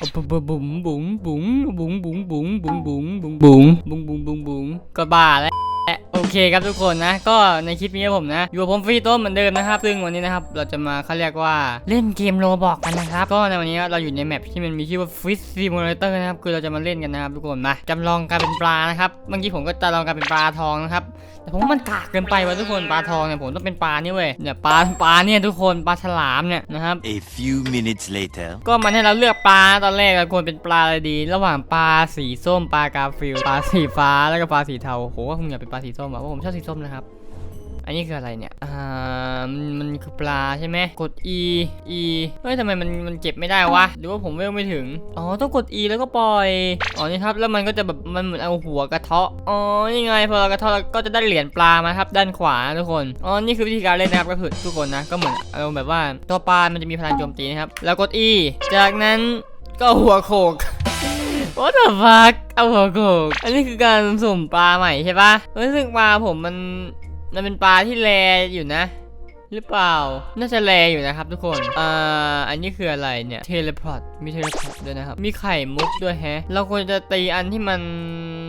บุ๋มบุ๋มบุ๋มบุ๋มบุ๋มบุ๋มบุ๋มบุ๋มบุ๋มบุ๋มบุ๋มบุ๋มบุ๋มบุ๋มก็บ้าแล้ว โอเคครับทุกคนนะ ก็ในคลิปนี้ผมนะ อยู่กับผมฟรีโต้เหมือนเดิมนะครับ ซึ่งวันนี้นะครับเราจะมาเขาเรียกว่าเล่นเกมโรบอกกันนะครับ ก็ในวันนี้เราอยู่ในแมปที่มันมีชื่อว่า Fish Simulator นะครับ คือเราจะมาเล่นกันนะครับทุกคนมาจำลองการเป็นปลานะครับ เมื่อกี้ผมก็จะลองการเป็นปลาทองนะครับ แต่ผมว่ามันกากเกินไปว่ะทุกคนปลาทองเนี่ยผมต้องเป็นปลานี่เว้ย เนี่ยปลาปลาเนี่ยทุกคนปลาฉลามเนี่ยนะครับ A few minutes later. ก็มันให้เราเลือกปลาตอนแรกเราควรเป็นปลาอะไรดี ระหว่างปลาสีส้มปลากาฟิลปลาสีฟ้าแล้วก็ปลาสีเทาโหว่าผมอยากเป็นปลาสีส้มอะเพราผมชอบสีส้มนะครับ อันนี้คืออะไรเนี่ย อ่า มันมันคือปลาใช่ไหม กด e e เฮ้ยทำไมมันมันเก็บไม่ได้วะ หรือว่าผมเวลไม่ถึง อ๋อ ต้องกด e แล้วก็ปล่อย อ๋อ นี่ครับ แล้วมันก็จะแบบ มันเหมือนเอาหัวกระเทาะ อ๋อ นี่ไง พอเรากระเทาะก็จะได้เหรียญปลามาครับ ด้านขวาทุกคน อ๋อ นี่คือวิธีการเล่นนะครับก็คือทุกคนนะ ก็เหมือนเอาแบบว่าตัวปลา มันจะมีพลังโจมตีนะครับ แล้วกด e จากนั้นก็หัวโขก What the fuck เอาหัวโขกอันนี้คือการสุ่มปลาใหม่ใช่ปะเฮ้ยซึ่งปลาผมมันมันเป็นปลาที่แรอยู่นะ หรือเปล่า น่าจะแรอยู่นะครับทุกคนอ่าอันนี้คืออะไรเนี่ยเทเลพอร์ตมีเทเลพอร์ตด้วยนะครับ มีไข่มุกด้วยแฮะ เราควรจะตีอันที่มัน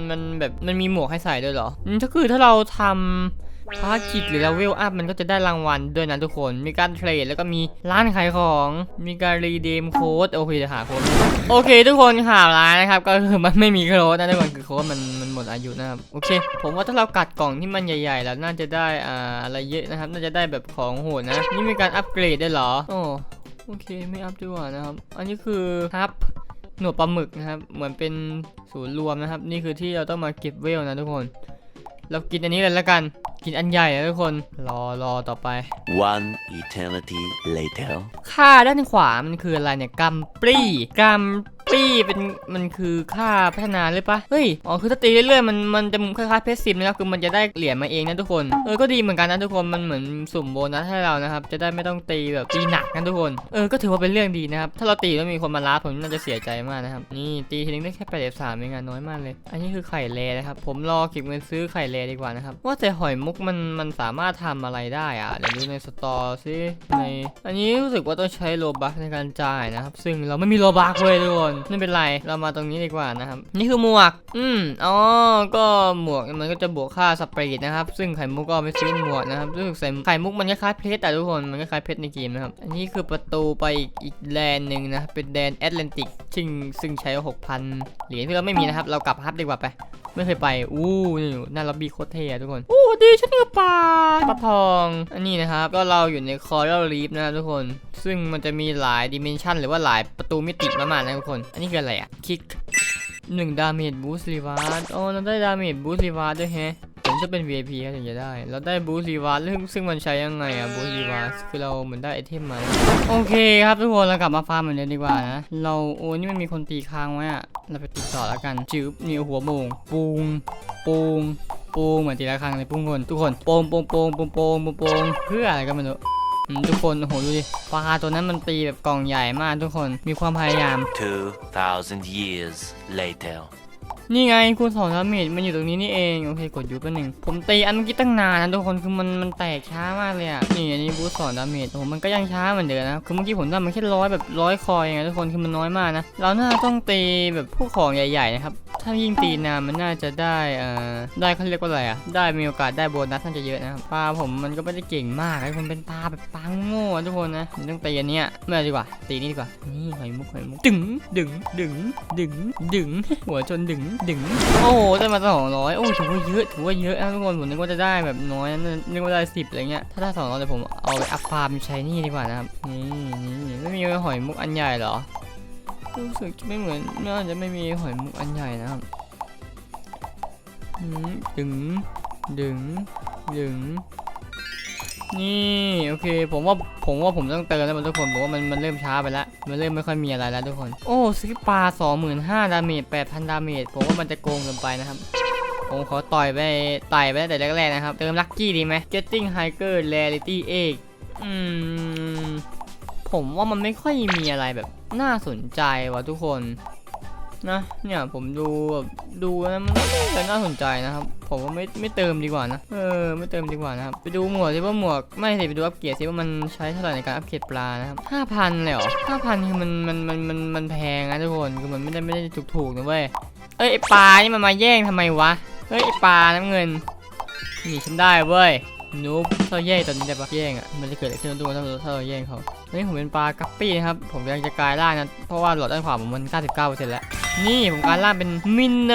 มันแบบมันมีหมวกให้ใส่ด้วยเหรออืมถ้าคือถ้าเราทำ ภารกิจหรือเราเวลอัพมันก็จะได้รางวัลด้วยนะทุกคน มีการเทรดแล้วก็มีร้านขายของ มีการรีเดมโค้ดโอเคจะหาโค้ดโอเค ทุกคนข่าวร้ายนะครับ ก็คือมันไม่มีโค้ดนะทุกคนคือโค้ดมันมันหมดอายุนะครับ โอเค ผมว่าถ้าเรากัดกล่องที่มันใหญ่ๆ แล้วน่าจะได้อ่าอะไรเยอะนะครับ น่าจะได้แบบของโหดนะ นี่มีการอัปเกรดได้เหรอ โอ้โอเคไม่อัพดีกว่านะครับ อันนี้คือฮับหนวดปลาหมึกนะครับ เหมือนเป็นศูนย์รวมนะครับ นี่คือที่เราต้องมาเก็บเวลนะทุกคน เรากินอันนี้เลยแล้วกัน กินอันใหญ่นะทุกคน รอรอต่อไป One eternity later. ค่าด้านขวา มันคืออะไรเนี่ยกัมปรีกัม ปรีเป็นมันคือค่าพัฒนาหรือปะเฮ้ยอ๋อคือถ้าตีเรื่อยๆมันมันจะคล้ายๆเพชรซิมนะครับคือมันจะได้เหรียญมาเองนะทุกคนเออก็ดีเหมือนกันนะทุกคนมันเหมือนสุ่มโบนัสให้เรานะครับจะได้ไม่ต้องตีแบบตีหนักนะทุกคนเออก็ถือว่าเป็นเรื่องดีนะครับถ้าเราตีแล้วมีคนมาล้าผมน่าจะเสียใจมากนะครับนี่ตีทีนึงได้แค่แปดสามเองอะน้อยมากเลย อันนี้คือไข่เลนะครับผมรอเก็บเงินซื้อไข่เลดีกว่านะครับว่าแต่หอยมุกมันมันสามารถทำอะไรได้อะเดี๋ยวดูในสตอร์ซิในอันนี้รู้สึกว่าต้องใช้โลบัคในการจ่ายนะครับซึ่งเราไม่มีโลบัคเลยทุกคนไม่เป็นไรเรามาตรงนี้ดีกว่านะครับ นี่คือหมวก อืมอ๋อก็หมวกมันก็จะบวกค่าสเปรดนะครับ ซึ่งไข่มุกก็เอาไปซื้อหมวกนะครับรู้สึกใส่ไข่มุกมันคล้ายเพชรแต่ทุกคนมันคล้ายเพชรในเกมนะครับอันนี้คือประตูไปอีกแดนหนึ่งนะครับเป็นแดนแอตแลนติกซึ่งซึ่งใช้ 6,000 เหรียญที่เราไม่มีนะครับ เรากลับฮับดีกว่าไป ไม่เคยไปอู้นี่หน้าล็อบบี้โคตรเท่ทุกคนอู้ดีฉันคือปลาปลา ทองอันนี้นะครับ ก็เราอยู่ในคอร์เรลลีฟนะครับทุกคน ซึ่งมันจะมีหลายดิเมนชันหรือว่าหลายประตูมิติมากๆนะทุกคน อันนี้คืออะไรอะคลิกหนึ่งดาเมจบูสต์รีวาร์ดอ๋อเราได้ดาเมจบูสต์รีวาร์ดด้วยแฮะผมจะเป็น VIP ครับถึงจะได้ เราได้บูสต์รีวาร์ดซึ่งซึ่งมันใช้ยังไงอะบูสต์รีวาร์ดคือเราเหมือนได้ไอเทมมา โอเคครับทุกคน เรากลับมาฟาร์มเหมือนเดิมดีกว่านะ เราโอ้นี่มันมีคนตีค้างไว้อะเราไปตีต่อแล้วกัน จืบนี่หัวโมงปูงปูง ปูงเหมือนทีละครั้งเลยปุ้งคนทุกคนโปงโปงโปงโปงโปงโปงปงเพื่ออะไรก็ไม่รู้อืมทุกคนโอ้โหดูดิปลาตัวนั้นมันตีแบบกล่องใหญ่มากทุกคนมีความพยายาม2,000 years later. นี่ไงคูณสองดาเมจมันอยู่ตรงนี้นี่เองโอเคกดยูแป๊บหนึ่งผมตีอันเมื่อกี้ตั้งนานนะทุกคนคือมันมันแตกช้ามากเลยอะนี่อันนี้บูสสองดาเมจโอ้โหมันก็ยังช้าเหมือนเดิมนะครับคือเมื่อกี้ผมทำมันแค่ร้อยแบบร้อยคอยไงทุกคนคือมันน้อยมากนะเราน่าต้องตีแบบพวกของใหญ่ๆนะครับถ้ายิ่งตีนานมันน่าจะได้เอ่อได้เขาเรียกว่าอะไรอะได้มีโอกาสได้โบนัสน่าจะเยอะนะครับปลาผมมันก็ไม่ได้เก่งมากนะมันเป็นปลาแบบปลาโง่อะทุกคนนะต้องตีอันเนี้ยไม่ดีกว่าตีนี่ดีกว่านี่หอยมุกหอยมุกดึงดึงดึงดึงดึงหัวชนดึงดึง โอ้โหได้มาสองร้อยโอ้ถือว่าเยอะถือว่าเยอะนะทุกคนผมนึกว่าจะได้แบบน้อยนะนึกว่าได้สิบอะไรเงี้ยถ้าได้สองร้อยเดี๋ยวผมเอาไปอัพฟาร์มใช้นี่ดีกว่านะครับนี่นี่ไม่มีหอยมุกอันใหญ่เหรอรู้สึกจะไม่เหมือนน่าจะไม่มีหอยมุกอันใหญ่นะครับดึงดึงดึง นี่โอเค ผมว่าผมว่าผมต้องเติมแล้วมันทุกคนผมว่ามันมันเริ่มช้าไปแล้วมันเริ่มไม่ค่อยมีอะไรแล้วทุกคน โอ้ซื้อปลา25,000ดาเมจ8,000ดาเมจผมว่ามันจะโกงเกินไปนะครับผมขอต่อยไปไต่ไปแต่แรกๆนะครับ เติมลัคกี้ดีไหม Getting Hiker Rarity Egg อืม ผมว่ามันไม่ค่อยมีอะไรแบบน่าสนใจว่ะทุกคน นะเนี่ยผมดูแบบดูแล้วมันไม่ได้น่าสนใจนะครับ ผมว่าไม่ไม่เติมดีกว่านะเออไม่เติมดีกว่านะครับไปดูหมวกสิว่าหมวกไม่สิไปดูอัปเกรดสิว่ามันใช้เท่าไหร่ในการอัปเกรดปลานะครับห้าพันเลยเหรอห้าพันคือมันมันมันมันมันแพงนะทุกคนคือมันไม่ได้ไม่ได้ถูกๆนะเว้ยเอ้ยปลานี่มันมาแย่งทำไมวะเฮ้ยปลาน้ำเงินหนีฉันได้เว้ย นูบถ้าเราแย่งตอนนี้ได้ปะแย่งอะมันจะเกิดอะไรขึ้นทุกคนถ้าเราถ้าเราแย่งเขาตอนนี้ผมเป็นปลากัปปี้นะครับผมกำลังจะกลายร่างนะเพราะว่าหลอดด้านขวาผมมัน 99%แล้วนี่ผมกลารล่างเป็นมินโน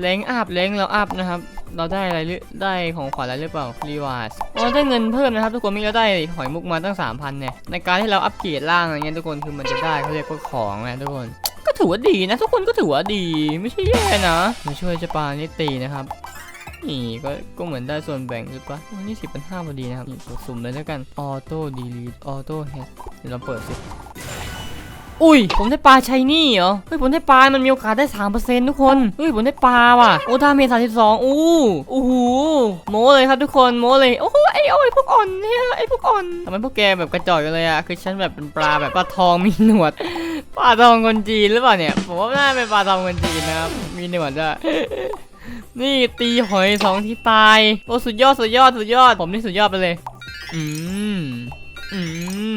แรงอัพแรงเราอัพนะครับเราได้อะไรหรือได้ของขวัญอะไรหรือเปล่ารีวาร์ดอ๋อได้เงินเพิ่มนะครับ ทุกคนมีเราได้หอยมุกมาตั้ง 3,000เนี่ยในการที่เราอัปเกรดร่างอะไรเงี้ยทุกคนคือมันจะได้เขาเรียกว่าของนะทุกคน ก็ถือว่าดีนะ ทุกคนก็ถือว่าดีไม่ใช่แย่นะมาช่วยเจะปานิตีนะครับ นี่ก็ก็เหมือนได้ส่วนแบ่งหรือปะโอ้นี่สิบเป็นห้าพอดีนะครับกดสุ่มเลยแล้วกันออโต้ดีลีทออโต้เฮดเดี๋ยวเราเปิดสิอุ้ย ผมได้ปลาชัยนี่เหรอ เฮ้ย ผมได้ปลา มันมีโอกาสได้สามเปอร์เซ็นต์ทุกคน เฮ้ย ผมได้ปลาว่ะ โอ้ดาเมจสามสิบสองอู้อู้หูโมเลยครับทุกคน โมเลย โอ้โหไอ้โอ้ยพวกอ่อนเนี่ย ไอ้พวกอ่อนทำไมพวกแกแบบกระจอกกันเลยอะคือฉันแบบเป็นปลาแบบปลาทองมีหนวด ปลาทองคนจีนหรือเปล่าเนี่ย ผมว่าน่าเป็นปลาทองคนจีนนะครับ มีหนวดด้วย นี่ตีหอยสองที่ตาย โอ้สุดยอดสุดยอดสุดยอด ผมนี่สุดยอดไปเลย อืม อื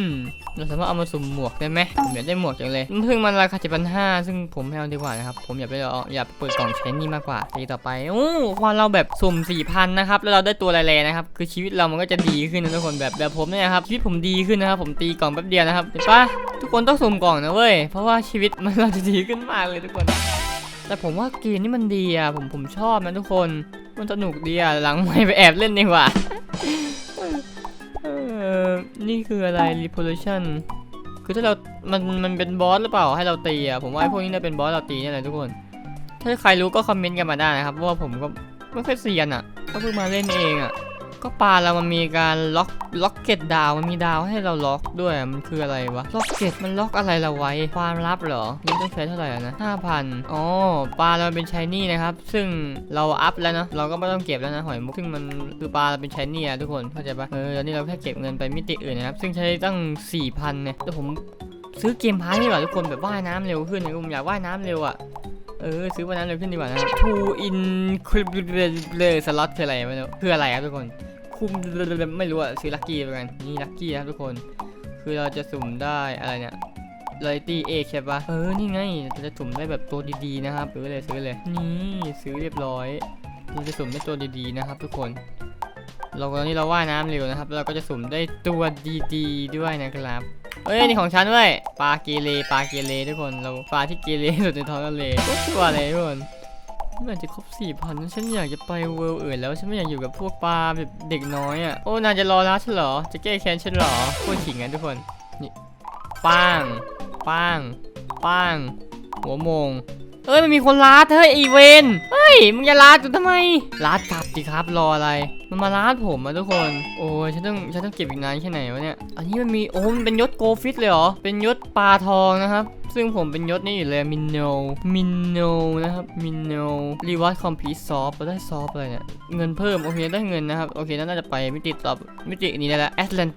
ม เราสามารถเอามาสุ่มหมวกได้ไหมผมอยากได้หมวกจังเลยเพิ่งมันราคาเจ็ดพันห้าซึ่งผมไม่เอาดีกว่านะครับ ผมอยากไปเอาอยากเปิดกล่องใช้นี่มากกว่าตีต่อไป โอ้พอเราแบบสุ่มสี่พันนะครับ แล้วเราได้ตัวแรงๆนะครับ คือชีวิตเรามันก็จะดีขึ้นนะทุกคน แบบแบบผมเนี่ยครับ ชีวิตผมดีขึ้นนะครับ ผมตีกล่องแป๊บเดียวนะครับ เห็นปะทุกคนต้องสุ่มกล่องนะเว้ย เพราะว่าชีวิตมันเราจะดีขึ้นมากเลยทุกคน แต่ผมว่าเกมนี้มันดีอะผมผมชอบนะทุกคน มันสนุกดีอะหลังไม่ไปแอบเล่นดีกว่านี่คืออะไร revolution คือถ้าเรา มัน มันเป็นบอสหรือเปล่าให้เราตีอะ ผมว่าไอ้พวกนี้น่าเป็นบอสเราตีนี่แหละทุกคน ถ้าใครรู้ก็คอมเมนต์กันมาได้นะครับ เพราะว่าผมก็ไม่ค่อยเซียนอะ ก็เพิ่งมาเล่นเองอะ ก็ปลาเรามันมีการล็อกล็อกเก็ตดาวมันมีดาวให้เราล็อกด้วยมันคืออะไรวะล็อกเก็ตมันล็อกอะไรเราไว้ความลับเหรอนี่ต้องใช้เท่าไหร่นะห้าพันอ๋อปลาเราเป็นชายนี่นะครับ ซึ่งเราอัพแล้วเนะเราก็ไม่ต้องเก็บแล้วนะหอยมุกซึ่งมันคือปลาเราเป็นชายนี่อะทุกคนเข้าใจปะเออตอนนี้เราแค่เก็บเงินไปมิติอื่นนะครับซึ่งใช้ตั้งสี่พันเนี่ยแต่ผมซื้อเกมพาร์ทดีกว่าทุกคนแบบว่ายน้ำเร็วขึ้นนะผมอยากว่ายน้ำเร็วอะเออซื้อว่ายน้ำเร็วขึ้นดีกว่านะครับ two in สล็อตคืออะไรไม่รู้คืออะไรครับทุกคน คุมไม่รู้อะซื้อลัคกี้ไปกันนี่ลัคกี้นะครับทุกคน คือเราจะสุ่มได้อะไรเนี่ยลอยตี้เอใช่ปะเออ นี่ไงเราจะสุ่มได้แบบตัวดีๆนะครับซื้อเลยซื้อเลย นี่ซื้อเรียบร้อย เราจะสุ่มได้ตัวดีๆนะครับ ทุกคน เราตอนนี้เราว่ายน้ำเร็วนะครับ เราก็จะสุ่มได้ตัวดีๆด้วยนะครับเอ้ยนี่ของฉันด้วยปลาเกเรปลาเกเรทุกคน เราปลาที่เกเรสุดในท้องทะเลตัวอะไรทุกคน เมื่อจะครบสี่พันฉันอยากจะไปเวิลด์อื่นแล้วฉันไม่อยากอยู่กับพวกปลาแบบเด็กน้อยอะโอ้นายจะรอรับฉันเหรอจะแก้แค้นฉันเหรอพูดขิงกันทุกคนนี่ป้างป้างป้างหัวมงเอ้ยมันมีคนลาดเฮ้ยอีเวนเฮ้ยมึงจะลาดกูทำไมลาดกลับดิครับรออะไร มันมาลาดผมอะทุกคน โอ้ยฉันต้องฉันต้องเก็บอีกนานแค่ไหนวะเนี่ยอันนี้มันมีโอ้มันเป็นยศโกฟิตเลยเหรอเป็นยศปลาทองนะครับ ซึ่งผมเป็นยศนี่อยู่เลยมินโนมินโนนะครับมินโนรีวัตคอมพลีซอฟเราได้ซอฟอะไรเนี่ย เงินเพิ่ม โอเคได้เงินนะครับโอเคน่าจะไปมิติต่อมิตินี้ได้แล้วแอตแลน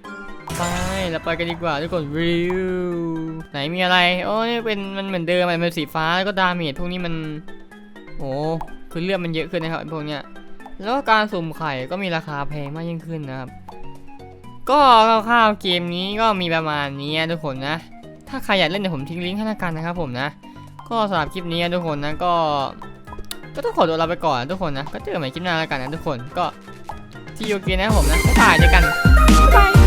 ไปเราไปกันดีกว่าทุกคนวิวไหนมีอะไรโอ้นี่เป็นมันเหมือนเดิมมันเป็นสีฟ้าแล้วก็ดาเมจพวกนี้มันโอ้คือเลือดมันเยอะขึ้นนะครับพวกเนี้ยแล้วก็การสุ่มไข่ก็มีราคาแพงมากยิ่งขึ้นนะครับ ก็คร่าวๆเกมนี้ก็มีประมาณนี้ทุกคนนะ ถ้าใครอยากเล่นเดี๋ยวผมทิ้งลิงก์ให้ละกันนะครับผมนะ ก็สำหรับคลิปนี้ทุกคนนะก็ ก็ต้องขอตัวลาไปก่อนทุกคนนะ ก็เจอกันใหม่คลิปหน้าแล้วกันนะทุกคน ก็ที่โอเคนะครับผมนะบ๊ายบายเจอกันบ๊ายบาย